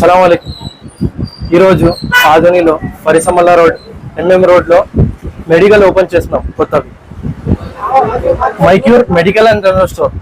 సలాం అలైకుం. ఈరోజు ఆధునిలో పరిసమల్ల రోడ్ ఎంఎం రోడ్లో మెడికల్ ఓపెన్ చేస్తున్నాం కొత్తవి. MyCure medical and general store.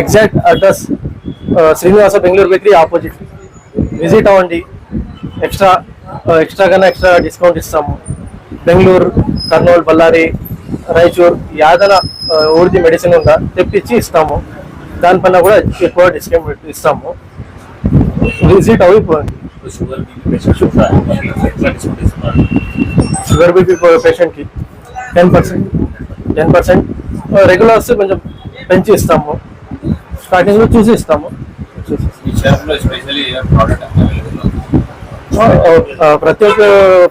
Exact address Srinivasa Bengaluru bakery opposite. Visit అవ్వండి. ఎక్స్ట్రా ఎక్స్ట్రా కన్నా ఎక్స్ట్రా డిస్కౌంట్ ఇస్తాము. బెంగళూరు కర్నూలు బళ్ళారి రాయచూర్ యాదన ఊరిది మెడిసిన్ ఉందా తెప్పించి ఇస్తాము. దానిపైన కూడా ఎక్కువ డిస్కౌంట్ ఇస్తాము. విజిట్ పోండి షుగర్ బీపీ పేషెంట్కి ten percent ten percent regular వస్తే కొంచెం పెంచి ఇస్తాము స్టార్టింగ్లో చూసి ఇస్తాము. ప్రతి ఒక్క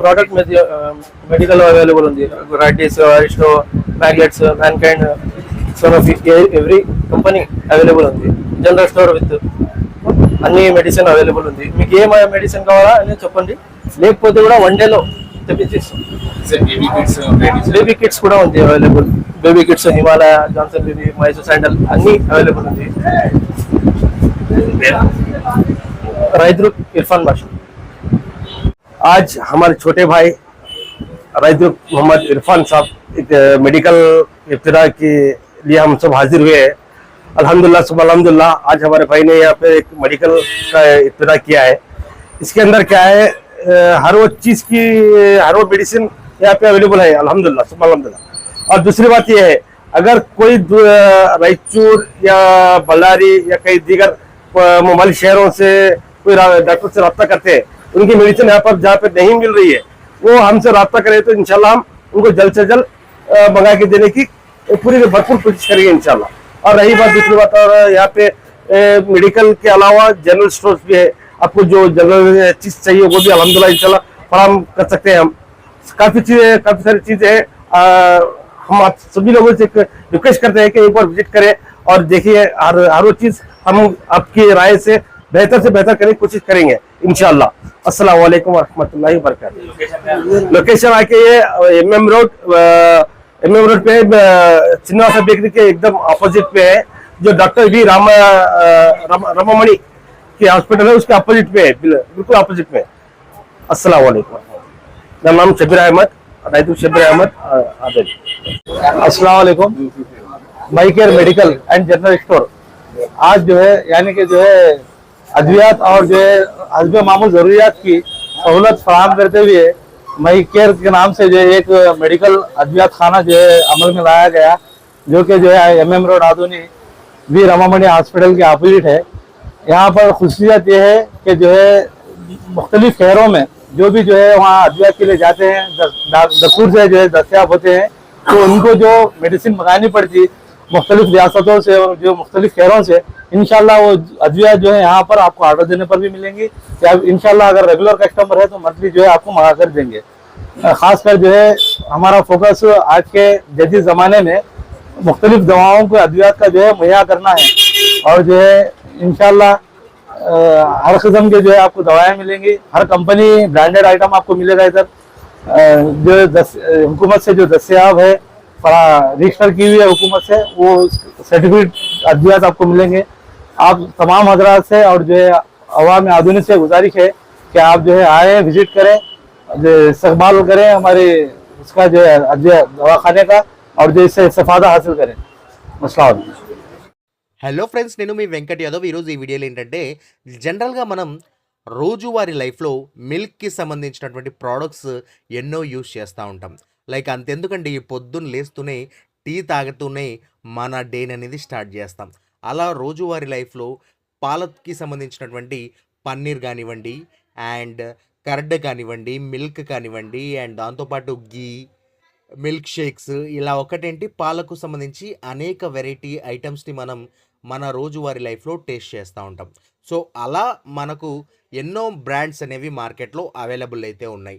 ప్రోడక్ట్ మీద మెడికల్ అవైలబుల్ ఉంది? రాటిస్ Aristo మ్యాగ్లెట్స్ Mankind Sanofi every company available ఉంది. జనరల్ స్టోర్ విత్ అన్ని మెడిసిన్ అవైలబుల్ ఉంది మీకు ఏ మెడిసిన్ కావాలా అని చెప్పండి లేకపోతే కూడా వన్ డేలో తెప్పించి ఇస్తాం baby kids ladies baby kits కూడా ఉంది available baby kits Himalaya Johnson baby Mysore sandal అన్ని అవైలబుల్ ఉంది రైతులు ఇర్ఫాన్ బాషా आज हमारे छोटे भाई राजदूत मोहम्मद इरफान साहब एक मेडिकल इब्तदा के लिए हम सब हाजिर हुए हैं अल्हम्दुलिल्लाह सुबह अल्हम्दुलिल्लाह आज हमारे भाई ने यहाँ पे एक मेडिकल का इब्तदा किया है। इसके अंदर क्या है हर वो चीज़ की, हर वो मेडिसिन यहाँ पे अवेलेबल है अल्हम्दुलिल्लाह सुबह अल्हम्दुलिल्लाह और दूसरी बात यह है, अगर कोई रायचूर या बल्लारी या कई दीगर ममालिक शहरों से कोई डॉक्टर से रब्ता करते हैं, उनकी मेडिसिन यहाँ पर जहाँ पे नहीं मिल रही है, वो हमसे रब्ता करें तो इंशाल्लाह हम उनको जल्द से जल्द मंगा के देने की पूरी भरपूर कोशिश करेंगे इंशाल्लाह और रही बात दूसरी बात और यहाँ पे ए, मेडिकल के अलावा जनरल स्टोर भी है। आपको जो जनरल चीज़ चाहिए वो भी अलहमदुल्ला इनशाला फराम कर सकते हैं हम। काफ़ी चीज़ें काफ़ी सारी चीज़ें हैं। हम आप सभी लोगों से रिक्वेस्ट करते हैं कि एक बार विज़िट करें और देखिए हर हर चीज़ हम आपकी राय से बेहतर से बेहतर करने की कोशिश करेंगे इनशाला असलम वरहमत लोकेशन आके ये M M road M road पे श्रीनिवासा बेकरी के एकदम अपोजिट पे है, जो डॉक्टर वी राम रामामणि के हॉस्पिटल है, उसके अपोजिट पे है बिल्कुल अपोजिट में अस्सलाम मेरा नाम शबीर अहमद रायतू शबीर अहमद अस्सलाम वालेकुम my care medical and general store आज जो है, यानी कि जो है, अद्वियात और जो है हजब मामूल ज़रूरियात की सहूलत फराहम करते हुए माई केयर के नाम से जो एक मेडिकल अद्वियात खाना जो है अमल में लाया गया, जो कि जो है M M road Adoni V Ramamani hospital के अपोजिट है। यहाँ पर खुशियत यह है कि जो है मुख्तलिफ़ शहरों में जो भी जो है वहाँ अद्वियात के लिए जाते हैं दस्तूर से जो है दस्तियाब होते हैं तो उनको जो मेडिसिन मंगानी पड़ती मुख्तलिफ़ रियासतों से और जो मुख्तलिफ़ शहरों से इनशाला वो अद्विया जो है यहाँ पर आपको ऑर्डर देने पर भी मिलेंगी। या इनशाला अगर रेगुलर कस्टमर है तो मंथली जो है आपको मंगा कर देंगे खासकर जो है हमारा फोकस आज के जदीद ज़माने में मुख्तलिफ़ दवाओं को अद्वियात का जो है मुहैया करना है। और जो है इनशाला हर किस्म के जो है आपको दवाएँ मिलेंगी। हर कंपनी ब्रांडेड आइटम आपको मिलेगा इधर। जो दस हुकूमत से जो दस्तियाब है रजिस्टर की हुई है हुकूमत से वो सर्टिफिकेट अद्वियात आपको मिलेंगे आप तमाम हजरात से और जो है अवाम आधुनिक से गुजारिश है कि आप जो है आए विजिट करें जो इस्तेमाल करें हमारे उसका जो है अद्विया दवाखाने का और जो इससे इस्तेफादा हासिल करें अस्सलाम वालेकुम। హలో ఫ్రెండ్స్ నేను మీ వెంకట్ యాదవ్ ఈరోజు ఈ వీడియోలో ఏంటంటే జనరల్గా మనం రోజువారీ లైఫ్లో మిల్క్కి సంబంధించినటువంటి ప్రోడక్ట్స్ ఎన్నో యూస్ చేస్తూ ఉంటాం లైక్ అంతెందుకండి పొద్దున్న లేస్తూనే టీ తాగుతూనే మన డేన్ అనేది స్టార్ట్ చేస్తాం. అలా రోజువారీ లైఫ్లో పాలకి సంబంధించినటువంటి పన్నీర్ కానివ్వండి అండ్ కర్డ్ కానివ్వండి మిల్క్ కానివ్వండి అండ్ దాంతోపాటు గీ మిల్క్ షేక్స్ ఇలా ఒకటేంటి పాలకు సంబంధించి అనేక వెరైటీ ఐటమ్స్ని మనం మన రోజువారీ లైఫ్లో టేస్ట్ చేస్తూ ఉంటాం. సో అలా మనకు ఎన్నో బ్రాండ్స్ అనేవి మార్కెట్లో అవైలబుల్ అయితే ఉన్నాయి.